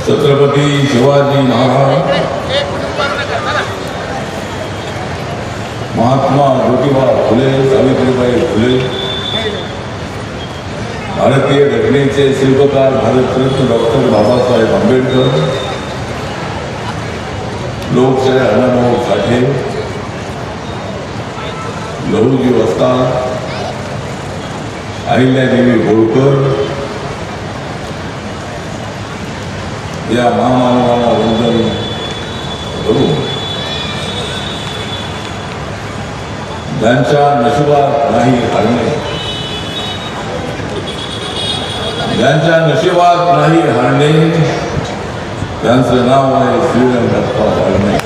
छत्रपती शिवाजी महाराज. महात्मा ज्योतिबा फुले सावित्रीबाई फुले. भारतीय घटनेचे शिल्पकार भारतरत्न डॉक्टर बाबासाहेब आंबेडकर. लोकशाही अण्णाभाऊ साठे. लहुजी वस्ता अहिल्यादेवी होळकर या महामानवाला वंदन करू ज्यांच्या नशिबात नाही हरणे ज्यांच्या नशिबात नाही हरणे त्यांचं नाव आहे श्रीरंगप्पा हरणे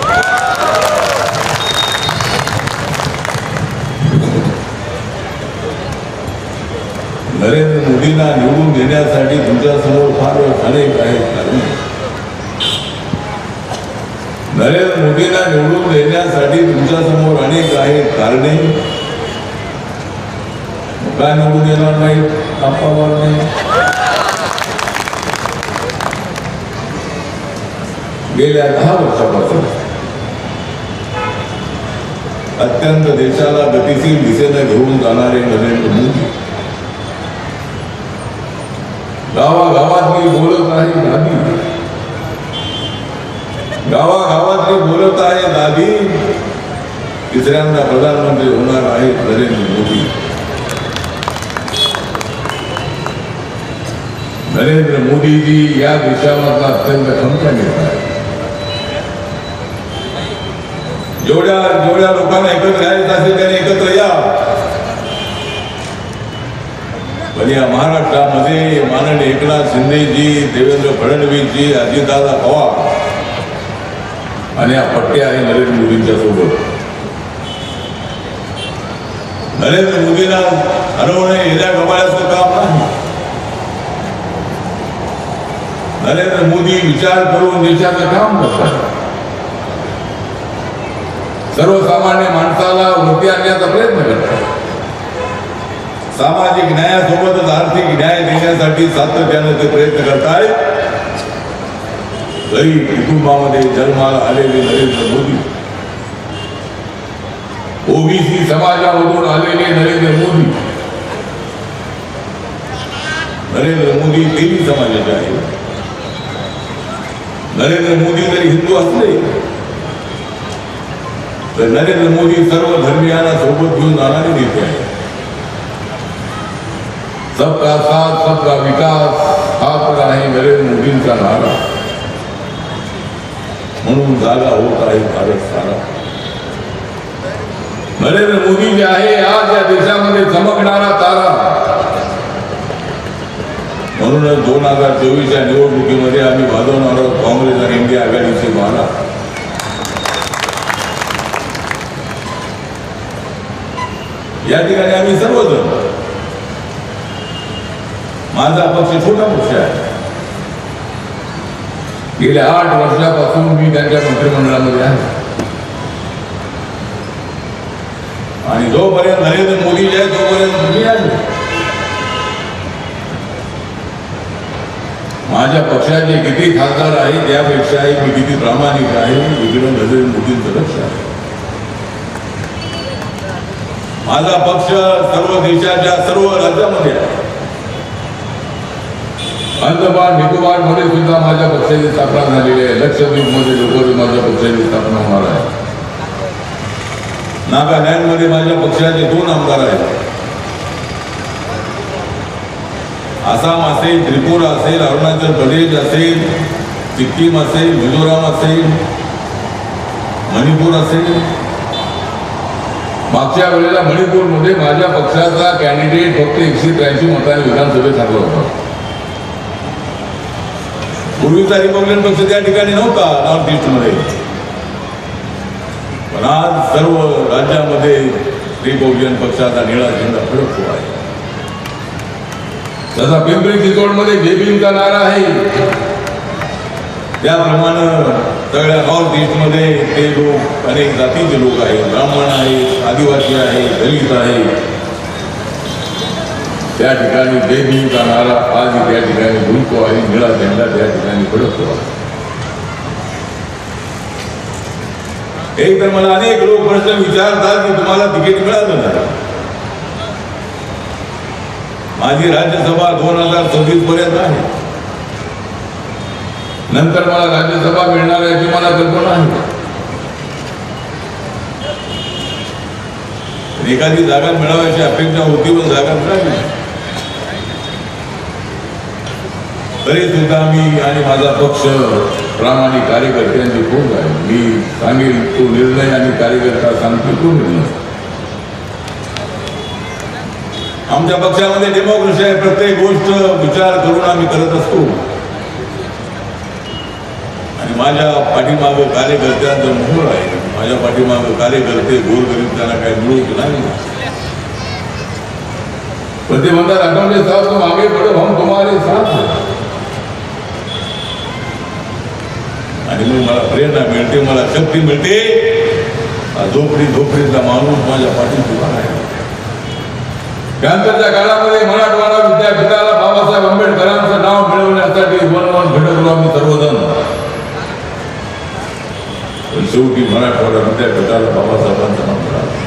नरेंद्र मोदींना निवडून देण्यासाठी तुमच्यासमोर फार अनेक आहेत. कारण नरेंद्र मोदींना निवडून देण्यासाठी तुमच्यासमोर अनेक आहेत कारणे. काय निवडून येणार नाही? कापावर नाही गेल्या दहा वर्षापासून अत्यंत देशाला गतिशील दिशेनं घेऊन जाणारे नरेंद्र मोदी. गावागावात मी बोलत आहे दादी गावागावात मी बोलत आहे दादी. तिसऱ्यांदा प्रधानमंत्री होणार आहेत नरेंद्र मोदी. नरेंद्र मोदीजी या देशामधला अत्यंत खंत घेतात जेवढ्या जेवढ्या लोकांना एकत्र यायचं असेल त्याने एकत्र या. पण या महाराष्ट्रामध्ये माननीय एकनाथ शिंदेजी देवेंद्र फडणवीसजी अजितदादा पवार आणि आहे नरेंद्र मोदींच्या सोबत नरेंद्र मोदींना हरवणे गमाळ्याचं काम नाही नरेंद्र मोदी विचार करून देशाचं काम करतात सर्वसामान्य माणसाला वरती आणण्याचा प्रयत्न करतात सामाजिक न्यायासोबतच आर्थिक न्याय देण्यासाठी सातत्यानं प्रयत्न करतायत गरीब कुटुंबामध्ये जन्माला आलेले नरेंद्र मोदी। ओबीसी समाजामधून आलेले नरेंद्र मोदी। नरेंद्र मोदी तेली समाजाचे आहेत। नरेंद्र मोदी जरी हिंदू असले, तर नरेंद्र मोदी सर्व धर्मियांना सोबत घेऊन जाणारे नेते आहेत। सबका साथ, सबका विकास हा तर आहे नरेंद्र मोदींचा नारा। म्हणून जागा होत आहे भारत सारा नरेंद्र मोदी जे आहे आज या देशामध्ये चमकणारा तारा. म्हणूनच दोन हजार चोवीसच्या निवडणुकीमध्ये आम्ही वाजवणार आहोत काँग्रेस आणि इंडिया आघाडीचे मारा या ठिकाणी आम्ही सर्वजण माझा पक्ष छोटा पक्ष आहे. गेल्या आठ वर्षापासून मी त्यांच्या मंत्रिमंडळामध्ये आहे. आणि जोपर्यंत नरेंद्र मोदी आहे तोपर्यंत मी आहे. माझ्या पक्षाचे किती खासदार आहेत त्यापेक्षाही मी किती प्रामाणिक आहे इकडे नरेंद्र मोदींचं लक्ष आहे. माझा पक्ष सर्व देशाच्या सर्व राज्यामध्ये आहे. अंदमान निकोबारमध्ये सुद्धा माझ्या पक्षाची स्थापना झालेली आहे. लक्षद्वीपमध्ये लवकर माझ्या पक्षाची स्थापना होणार आहे. नागालँडमध्ये माझ्या पक्षाचे दोन आमदार आहेत. आसाम असेल त्रिपुरा असेल अरुणाचल प्रदेश असेल सिक्कीम असेल मिझोराम असेल मणिपूर असेल. मागच्या वेळेला मणिपूरमध्ये माझ्या पक्षाचा कॅन्डिडेट फक्त एकशे त्र्याऐंशी मतांनी विधानसभेत हरला होता. पूर्वीचा रिपब्लिकन पक्ष त्या ठिकाणी नव्हता नॉर्थ ईस्टमध्ये पण आज सर्व राज्यामध्ये रिपब्लिकन पक्षाचा निळा झेंडा फडकतो आहे. जसा पिंपरी चिंचवडमध्ये बेबींचा नारा आहे त्याप्रमाणे सगळ्या नॉर्थ ईस्टमध्ये ते लोक अनेक जातीचे लोक आहेत. ब्राह्मण आहेत आदिवासी आहे दलित आहे त्या ठिकाणी जय भीमचा आज त्या ठिकाणी झुलतो आणि निळा झेंडा त्या ठिकाणी भडक एक तर मला अनेक लोक प्रश्न विचारतात की तुम्हाला तिकीट मिळालं नाही. माझी राज्यसभा दोन हजार सव्वीस पर्यंत आहे. नंतर मला राज्यसभा मिळणार याची मला कल्पना आहे. एखादी जागा मिळावायची अपेक्षा होती पण जागा मिळाली नाही. तरी सुद्धा मी आणि माझा पक्ष प्रामाणिक कार्यकर्त्यांची कोण आहे मी सांगेल तो निर्णय आणि कार्यकर्ता सांगतील तो निर्णय. आमच्या पक्षामध्ये डेमोक्रेसी आहे प्रत्येक गोष्ट विचार करून आम्ही करत असतो. आणि माझ्या पाठीमागं कार्यकर्त्यांचं मोहर आहे. माझ्या पाठीमागं कार्यकर्ते गोरगरीब त्यांना काही मिळूच नाही. पण ते म्हणतात आठवले साहब मागे आगे हम तुम्हारे साथ हैं." आणि मग मला प्रेरणा मिळते मला शक्ती मिळते. झोपडी झोपडीतला माणूस माझ्या पाठीत उभा आहे त्यानंतरच्या काळामध्ये मराठवाडा विद्यापीठाला बाबासाहेब आंबेडकरांचं नाव मिळवण्यासाठी वन वन भटकलो आम्ही सर्वजण. पण शेवटी मराठवाडा विद्यापीठाला बाबासाहेबांचं नाव मिळालं.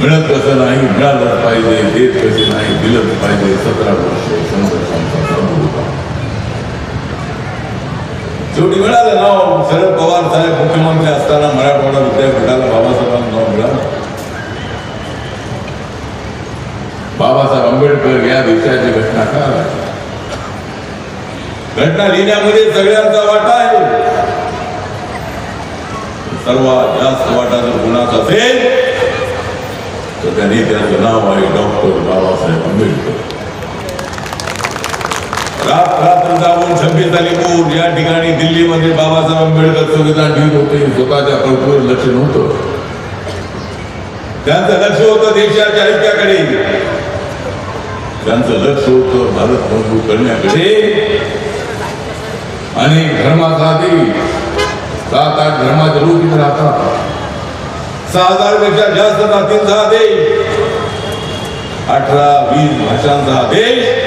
मिळत कसं नाही मिळालंच पाहिजे देत कसे नाही दिलंच पाहिजे सतरा वर्ष संघर्षांचा होता शेवटी मिळालं नाव शरद पवार साहेब मुख्यमंत्री असताना मराठवाडा विद्यापीठाला बाबासाहेबांना नाव मिळालं. बाबासाहेब आंबेडकर या देशाची घटना का? घटना लिहिण्यामध्ये सगळ्यांचा वाटा आहे. सर्वात जास्त वाटा जर कुणाचा असेल तर त्या त्याचं नाव आहे डॉक्टर बाबासाहेब आंबेडकर. रात रात्र जाऊन छब्बीस अलीपूर या ठिकाणी दिल्लीमध्ये बाबासाहेब आंबेडकर संविधान ठेवत होते. स्वतःच्या कल्पनेवर लक्ष नव्हतं. त्यांचं लक्ष होतं देशाच्या ऐक्याकडे त्यांचं लक्ष होतं भारत मजबूत करण्याकडे. आणि धर्मासाठी सात आठ धर्माचे लोक इथे राहतात. सहा हजारपेक्षा जास्त जातींचा देश अठरा वीस भाषांचा हा देश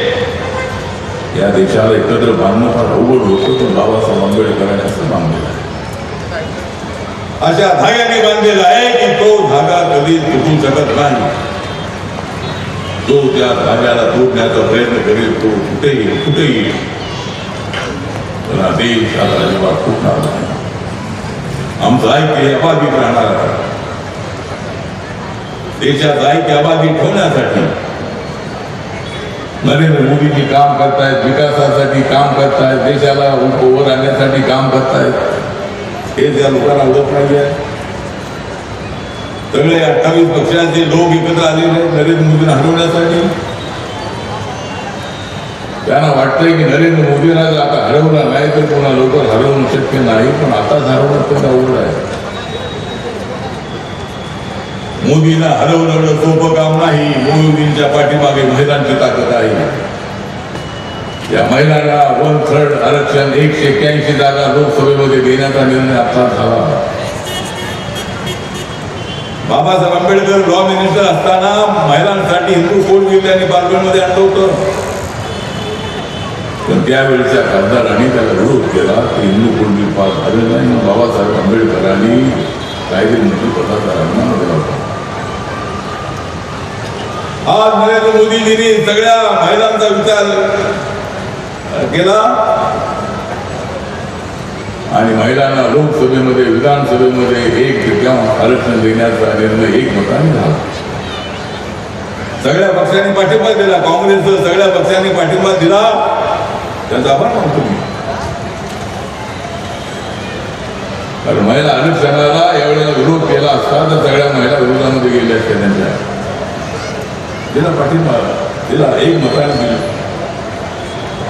या देशाला एकत्र बांधणं फार अवघड होतं पण बाबासाहेब आंबेडकरांनी असं बांधलेलं आहे. अशा धाग्याने बांधलेला आहे की तो धागा कधी तुटू शकत नाही. जो त्या धाग्याला तोडण्याचा प्रयत्न करेल तो कुठेही कुठेही. पण हा देश आता अजिबात फुटणार नाही. आमचं ऐक्य अबाधित राहणार आहे. देशाचं ऐक्य अबाधित ठेवण्यासाठी नरेंद्र मोदीजी काम करतायत विकासासाठी काम करतायत देशाला वर आणण्यासाठी काम करतायत. हे त्या लोकांना ओळख नाही आहे. सगळे अठ्ठावीस पक्षांचे लोक एकत्र आलेले नरेंद्र मोदींना हरवण्यासाठी. त्यांना वाटतंय की नरेंद्र मोदींना जर आता हरवलं नाही तर कोणा लवकर हरवणं शक्य नाही पण आताच हरवणं अत्यंत अवघड आहे. मोदींना हरवलं सोपं काम नाही मोदींच्या पाठीमागे महिलांची ताकद आहे. या महिलांना वन थर्ड आरक्षण एकशे एक्क्याऐंशी जागा लोकसभेमध्ये देण्याचा निर्णय आता झाला. बाबासाहेब आंबेडकर लॉ मिनिस्टर असताना महिलांसाठी हिंदू कोड बिल त्यांनी पार्लमेंटमध्ये आणलं होतं. पण त्यावेळेच्या खासदारांनी त्याला विरोध केला की हिंदू कोड बिल पास झालं नाही मग बाबासाहेब आंबेडकरांनी कायदे मंत्री पदाचा राजीनामा दिला होता. आज नरेंद्र मोदीजींनी सगळ्या महिलांचा विचार केला. आणि महिलांना लोकसभेमध्ये विधानसभेमध्ये एक तृतीयांश आरक्षण देण्याचा निर्णय एक मताने झाला. सगळ्या पक्षांनी पाठिंबा दिला. काँग्रेस सगळ्या पक्षांनी पाठिंबा दिला. त्याचा आभार मानतो मी. कारण महिला आरक्षणाला यावेळेला विरोध केला असता तर सगळ्या महिला विरोधामध्ये गेल्या असत्या त्यांच्या. दिला पाठिंबा दिला एक मताने दिलं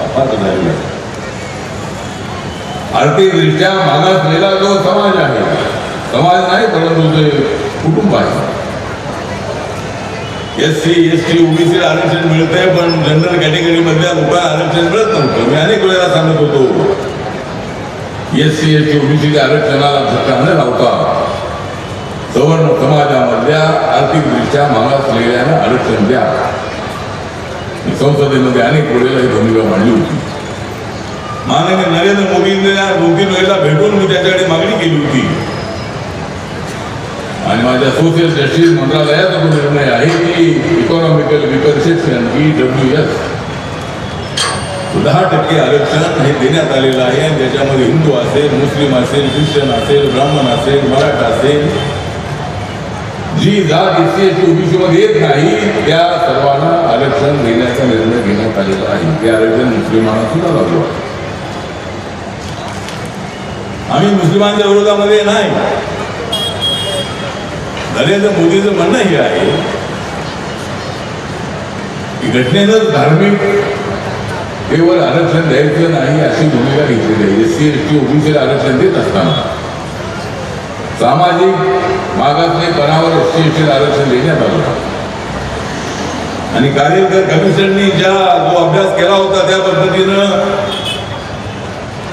अपात्र झालेला जो समाज आहे समाज नाही परंतु कुटुंब आहे S C S T OBC आरक्षण मिळतंय पण जनरल कॅटेगरी मधल्या लोकांना आरक्षण मिळत नव्हतं मी अनेक वेळेला सांगत होतो एस सी एस टी ओबीसीच्या आरक्षणाला धक्का न लावता सवर्ण समाजामधल्या आर्थिकदृष्ट्या मागासलेल्यांना आरक्षण द्या. संसदेमध्ये अनेक वेळेला ही भूमिका मांडली होती. माननीय नरेंद्र मोदींना दोन तीन वेळेला भेटून मी त्याच्याकडे मागणी केली होती. आणि माझ्या सोशल जस्टिस मंत्रालयाचा निर्णय आहे की economical weaker section E W S दहा टक्के आरक्षण हे देण्यात आलेलं आहे आणि त्याच्यामध्ये हिंदू असेल मुस्लिम असेल ख्रिश्चन असेल ब्राह्मण असेल मराठा असेल जी जात एस सी एस येत नाही त्या सर्वांना आरक्षण देण्याचा निर्णय घेण्यात आलेला आहे. ते आरक्षण मुस्लिमांना सुद्धा लागू आहे. आम्ही मुस्लिमांच्या विरोधामध्ये नाही. नरेंद्र मोदीचं म्हणणं हे आहे की घटनेनं धार्मिक केवळ आरक्षण द्यायचं नाही अशी भूमिका घेतलेली आहे. एस सी एस टी ओबीसीला आरक्षण देत असताना. सामाजिक मागासलेपणावर एस टी एस आरक्षण देण्यात आलं आणि कार्यकर कमिशननी ज्या जो अभ्यास केला होता त्या पद्धतीनं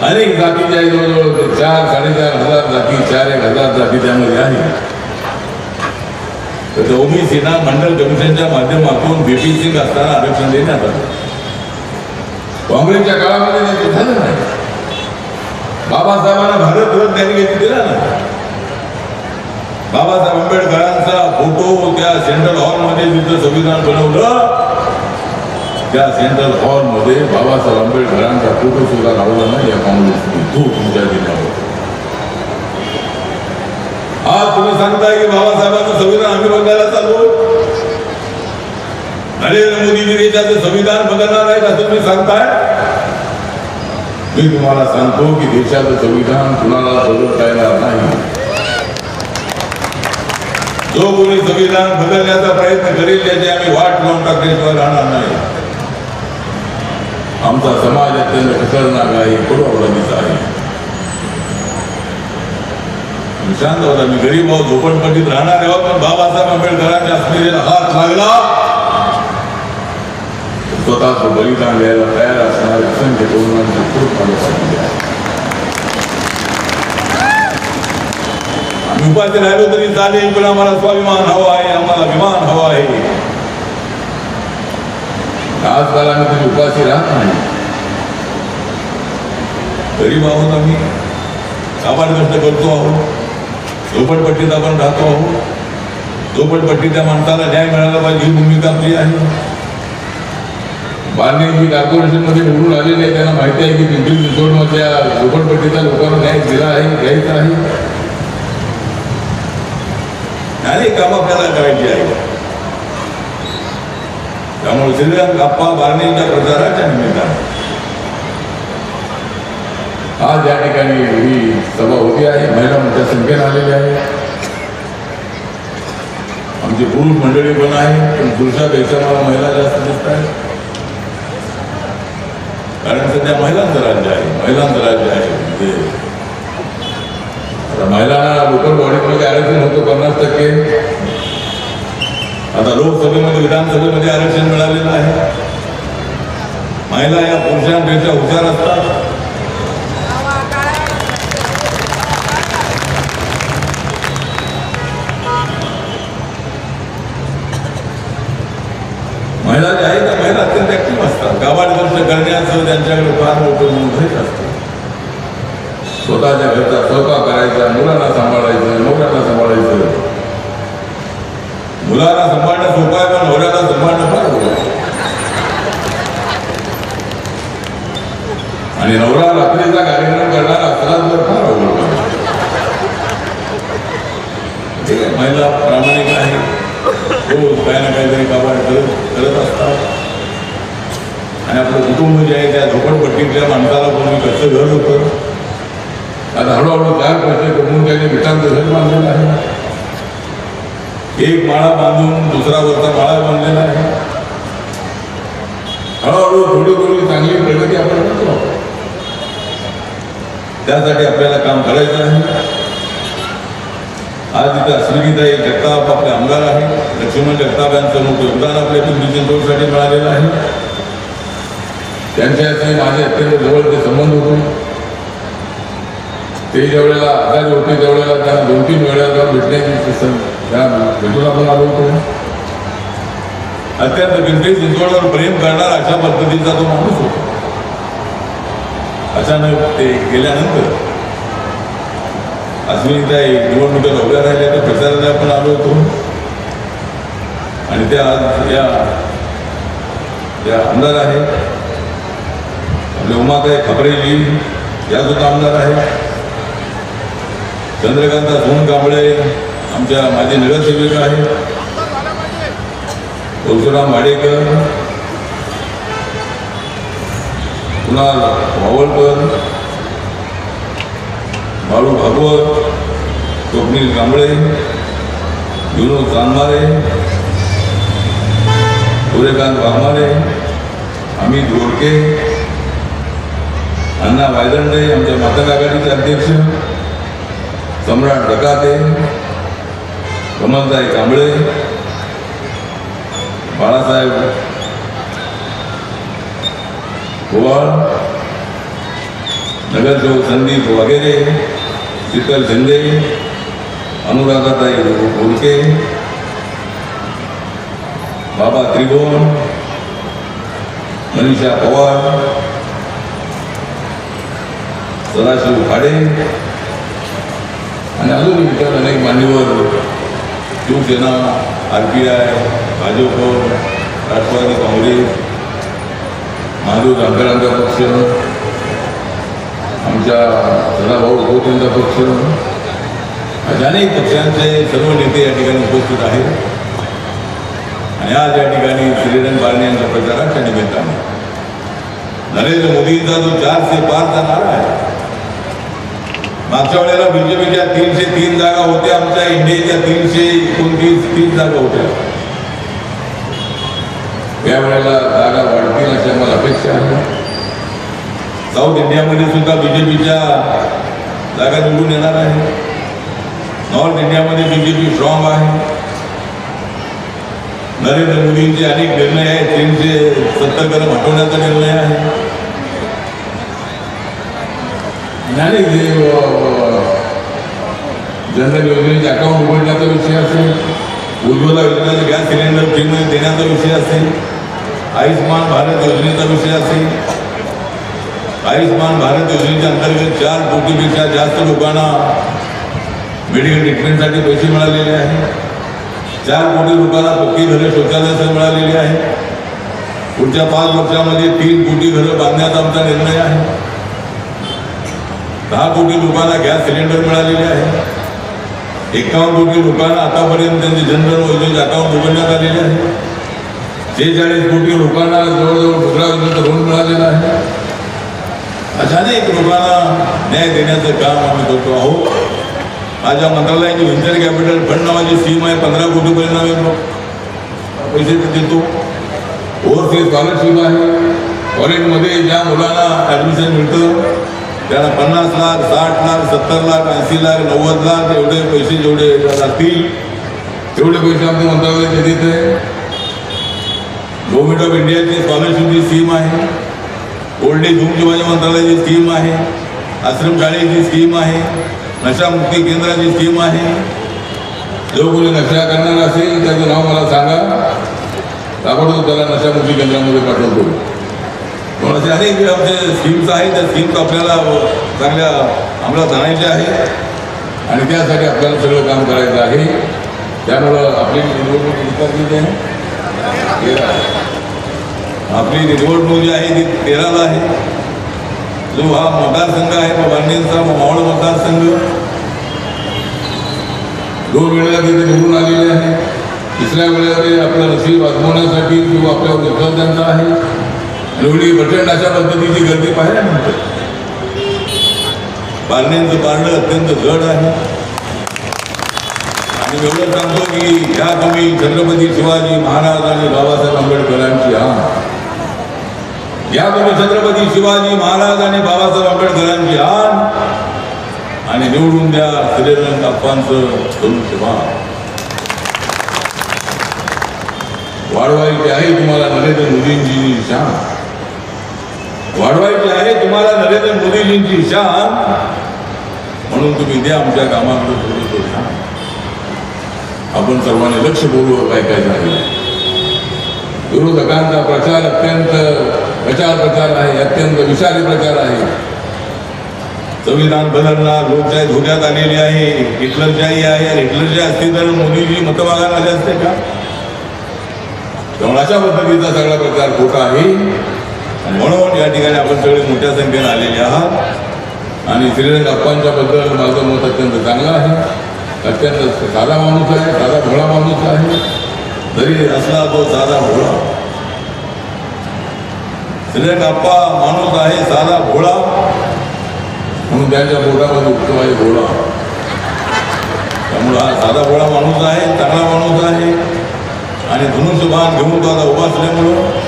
अनेक जातीच्या जवळजवळ चार साडेचार हजार जाती चार एक हजार जाती त्यामध्ये आहे तर ओबीसीना मंडल कमिशनच्या माध्यमातून बीपीसी असताना आरक्षण देण्यात आलं. काँग्रेसच्या काळामध्ये ते झालं नाही. बाबासाहेबांना भारत रत्न त्यांनी घेतली दिला नाही. बाबासाहेब आंबेडकरांचा फोटो त्या सेंट्रल हॉलमध्ये जिथं संविधान बनवलं. त्या सेंट्रल हॉलमध्ये बाबासाहेब आंबेडकरांचा फोटो सुद्धा लावला नाही या काँग्रेसने. तो तुमच्या जिल्ह्यावर आज तुम्ही सांगताय की बाबासाहेबांचं संविधान आम्ही बघायला चालू नरेंद्र मोदीजी देशाचं संविधान बदलणार आहेत असं तुम्ही सांगताय? मी तुम्हाला सांगतो की देशाचं संविधान कुणाला बदलता येणार नाही. जो कोणी संविधान बदलण्याचा प्रयत्न करेल त्याची आम्ही वाट लावून टाकल्याशिवाय राहणार नाही. आमचा समाज अत्यंत खतरनाक आहे कडू आहे. शांत होता मी गरीब आहोत झोपडपट्टीत राहणार आहोत पण बाबासाहेब आंबेडकरांच्या असलेला हात लागला. स्वतःच बलिदान द्यायला तयार असणारे असंख्य तरुणांचे खूप मला उपाशी राहिलो तरी चालेल पण आम्हाला स्वाभिमान हवा आहे आम्हाला विमान हवा आहे आजकाल आम्ही तुम्ही उपाशी राहत नाही गरीब आहोत आम्ही काबाड कष्ट करतो आहोत झोपडपट्टीत आपण राहतो आहोत झोपडपट्टीच्या माणसाला न्याय मिळाला पाहिजे ही भूमिका आपली आहे बारणे जी कॉर्पोरेशन मध्ये निवडून आलेले त्यांना माहिती आहे की पिंपरी चिंचवडमधल्या झोपडपट्टीच्या लोकांना न्याय दिला आहे घ्यायचा आहे अनेक काम आपल्याला करायची आहे. त्यामुळे श्रीराम अप्पा बारणेच्या प्रचाराच्या निमित्तानं. आज या ठिकाणी ही सभा होती आहे. महिला मोठ्या संख्येने आलेली आहे. आमची पुरुष मंडळी पण आहे पण पुरुषापेक्षा मला महिला जास्त दिसत आहे कारण सध्या महिलांचं राज्य आहे. महिलांचं राज्य आहे. म्हणजे महिला महिलांना लोकल बॉडीमध्ये आरक्षण होतं पन्नास टक्के. आता लोकसभेमध्ये विधानसभेमध्ये आरक्षण मिळालेलं आहे. महिला या पुरुषांपेक्षा हुशार असतात महिला ज्या आहेत त्या महिला अत्यंत ऍक्टिव्ह असतात गावात गोष्ट करण्याचं त्यांच्याकडे फार मोठं मुलं असतं स्वतःच्या घरचा स्वयंपाक करायचा मुलांना सांभाळायचं नवऱ्याला सांभाळायचं मुलांना सांभाळणं सोपं आहे पण नवऱ्याला सांभाळणं फार अवघड आहे आणि नवरा रात्रीचा कार्यक्रम करणारा असला तर फार अवघड आहे. ठीक आहे महिला प्रामाणिक आहे हो काही ना काहीतरी काबाड करत करत असतात आणि आपलं कुटुंब जे आहे त्या झोपडपट्टीतल्या माणसाला कोणी घर होतं. आता हळूहळू चार पैसे कमवून त्याने विटांचं घर बांधलेलं आहे एक माळा बांधून दुसरा वरचा माळा बांधलेला आहे. हळूहळू थोडी थोडी चांगली प्रगती आपण करतो. त्यासाठी आपल्याला काम करायचं आहे. आज इथं एक जगताप आपले आमदार आहे. लक्ष्मण जगताप यांचं मोठं योगदान आपल्या पिंपरी चिंचवडसाठी मिळालेलं आहे. त्यांच्याशी माझे अत्यंत जवळचे संबंध होते. ते ज्यावेळेला आजारी होते त्यावेळेला त्यांना दोन तीन वेळा जाऊन भेटण्याची सं- त्या भेटून आपण आलो होतो. अत्यंत पिंपरी चिंचवडवर प्रेम करणार अशा पद्धतीचा तो माणूस होता. अचानक ते गेल्यानंतर अस्मिताई निवडणुकीला उभ्या राहिल्या त्या प्रचाराला आपण आलो होतो. आणि त्या आज या आमदार आहेत लोमाताई उमाताई या सुद्धा आमदार आहेत चंद्रकांत सोन कांबळे आमच्या माझे नगरसेवक आहेत परशुराम वाडेकर कुणाल वावळकर बाळू भागवत स्वप्नील कांबळे विनोद चांदमारे सूर्यकांत वाघमारे अमित गोडके अण्णा वायदंडे आमच्या मतदार आघाडीचे अध्यक्ष सम्राट डकाते कमलताई कांबळे बाळासाहेब गोवाळ नगरसेवक संदीप वगैरे शीतल शिंदे अनुराधाताई बोलके बाबा त्रिभुवन मनीषा पवार सदाशिव खाडे आणि अजून इतर अनेक मान्यवर Shivsena R P I Bhajap Rashtrawadi Congress Mahadev जानकरांचा पक्ष आमच्या सदाभाऊ गौतमचा पक्ष अशा अनेक पक्षांचे सर्व नेते या ठिकाणी उपस्थित आहेत. आणि आज या ठिकाणी श्रीरंग बारणे यांच्या प्रचाराच्या निमित्ताने. नरेंद्र मोदींचा जो चारशे पारचा नारा आहे मागच्या वेळेला बीजेपीच्या तीनशे तीन जागा होत्या आमच्या इंडियाच्या तीनशे एकोणतीस तीन जागा होत्या. या वेळेला जागा वाढतील अशी आम्हाला अपेक्षा आहे. साऊथ इंडियामध्ये सुद्धा बीजेपीच्या जागा निवडून येणार आहे. नॉर्थ इंडियामध्ये बीजेपी स्ट्रॉंग आहे. नरेंद्र मोदींचे अनेक निर्णय आहेत तीनशे सत्तर कलम हटवण्याचा निर्णय आहे. अ, जनधन योजनेचे अकाउंट उघडण्याचा विषय असेल उज्ज्वला योजनेचा गॅस सिलेंडर फ्रीमध्ये देण्याचा विषय असेल आयुष्मान भारत योजनेचा विषय असेल आयुष्मान भारत योजनेच्या अंतर्गत चार कोटीपेक्षा जास्त लोकांना मेडिकल ट्रीटमेंटसाठी पैसे मिळालेले आहेत. चार कोटी लोकांना पक्की घरं शौचालयासह मिळालेली आहे पुढच्या पाच वर्षामध्ये तीन कोटी घरं बांधण्याचा आमचा निर्णय आहे. दहा कोटी लोकांना गॅस सिलेंडर मिळालेले आहे. एकावन्न कोटी लोकांना आतापर्यंत जनधन योजनेचे अकाउंट उघडण्यात आलेले आहे. शेहेचाळीस कोटी लोकांना जवळजवळ मुद्रा योजनेचं लोन मिळालेलं आहे. अशा अनेक लोकांना न्याय देण्याचं काम आम्ही करतो आहोत. माझ्या मंत्रालयाची व्हेंचर कॅपिटल फंड नावाची स्कीम आहे, पंधरा कोटीपर्यंत आम्ही पैसे देतो. ओव्हरसीज स्कॉलरशिप आहे. कॉलेजमध्ये ज्या मुलांना ॲडमिशन मिळतं त्याला पन्नास लाख साठ लाख सत्तर लाख ऐंशी लाख नव्वद लाख एवढे पैसे जेवढे लागतील तेवढे पैसे आमच्या मंत्रालयाचे देत आहे. गव्हर्मेंट ऑफ इंडियाची स्कॉलरशिपची स्कीम आहे. ओल्ड एज होमची माझ्या मंत्रालयाची स्कीम आहे. आश्रमशाळेची स्कीम आहे. नशामुक्ती केंद्राची स्कीम आहे. जो कोणी नशा करणार असेल त्याचं नाव मला सांगा. ताबडतोब त्याला नशामुक्ती केंद्रामध्ये पाठवतो. असे अनेक आमचे स्कीम्स आहेत त्या स्कीम्स आपल्याला चांगल्या अंमलात आणायच्या आहेत आणि त्यासाठी आपल्याला सगळं काम करायचं आहे. त्यामुळं आपली निवडणूक विचारली आहे. आपली निवडणूक जी आहे ती तेराला आहे. जो हा मतदारसंघ आहे तो बांधणींचा मावळ मतदारसंघ. दोन वेळेला तिथे निवडून आलेले आहे. तिसऱ्या वेळेला ते आपलं नशीब आजमवण्यासाठी किंवा आपल्या विद्यार्थ्यांचा आहे एवढी प्रचंड अशा पद्धतीची गर्दी पाहायला मिळते. बांधण्यांचं पारडं अत्यंत जड आहे. आणि एवढं सांगतो की ह्या तुम्ही छत्रपती शिवाजी महाराज आणि बाबासाहेब आंबेडकरांची हा. या तुम्ही छत्रपती शिवाजी महाराज आणि बाबासाहेब आंबेडकरांची आण. आणि निवडून द्या श्रीरंग अप्पांचं धनुष्यबाण वाढवायची आहे तुम्हाला नरेंद्र मोदींची शान. वाढवायची आहे. तुम्हाला नरेंद्र मोदीजींची शान. म्हणून तुम्ही द्या आमच्या कामाकडे थोडं आपण सर्वांनी लक्ष बोलू काय काय झालं विरोधकांचा प्रचार अत्यंत प्रचार प्रचार आहे अत्यंत विषारी प्रचार आहे. संविधान बदलणार लोकशाही धोक्यात आलेली आहे. हिटलरशाही आहे आणि हिटलरशाही असते तर मोदीजी मतं मागायला आले असते का? त्यामुळे अशा पद्धतीचा सगळा प्रकार खोटा आहे. म्हणून या ठिकाणी आपण सगळे मोठ्या संख्येने आलेले आहात. आणि श्रीरंग अप्पांच्या बद्दल माझं मत अत्यंत चांगलं आहे. अत्यंत साधा माणूस आहे साधा भोळा माणूस आहे. जरी असला तो साधा भोळा. श्रीरंग अप्पा माणूस आहे साधा भोळा. म्हणून त्यांच्या पोटामध्ये उठतो आहे भोळा. त्यामुळं हा साधा भोळा माणूस आहे चांगला माणूस आहे. आणि धनुष्यबाण घेऊन तो आता उभा असल्यामुळं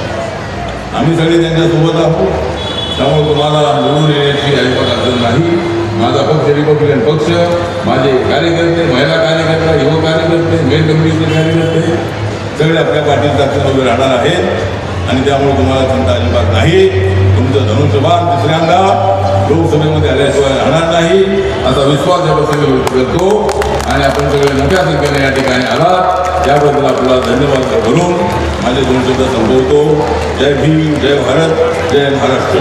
आम्ही सगळे त्यांच्यासोबत आहोत. त्यामुळे तुम्हाला निवडून येण्याची अजिबात अडचण नाही. माझा पक्ष रिपब्लिकन पक्ष माझे कार्यकर्ते महिला कार्यकर्ता युवक कार्यकर्ते मेल कमिटीचे कार्यकर्ते सगळे आपल्या पाठीत उभे राहणार आहेत. आणि त्यामुळे तुम्हाला चिंता अजिबात नाही. तुमचं धनुष्यबाण दुसऱ्यांदा लोकसभेमध्ये आल्याशिवाय राहणार नाही. असा विश्वास या प्रसंगी व्यक्त करतो. आणि आपण सगळे मोठ्या संख्येने या ठिकाणी आलात. त्याबद्दल आपला धन्यवाद करून माझे दोन शब्द संपवतो. जय भीम जय भारत जय महाराष्ट्र.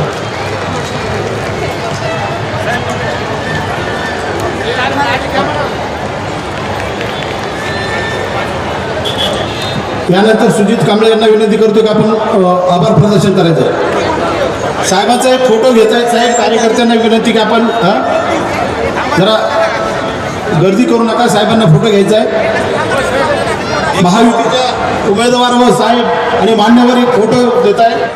यानंतर सुजित कांबळे यांना विनंती करतो की आपण आभार प्रदर्शन करायचं. साहेबाचा एक फोटो घ्यायचा आहे. साहेब कार्यकर्त्यांना विनंती की आपण जरा गर्दी करू नका. साहेबांना फोटो घ्यायचा आहे. महायुतीच्या उमेदवार व साहेब आणि मान्यवर एक फोटो देत आहे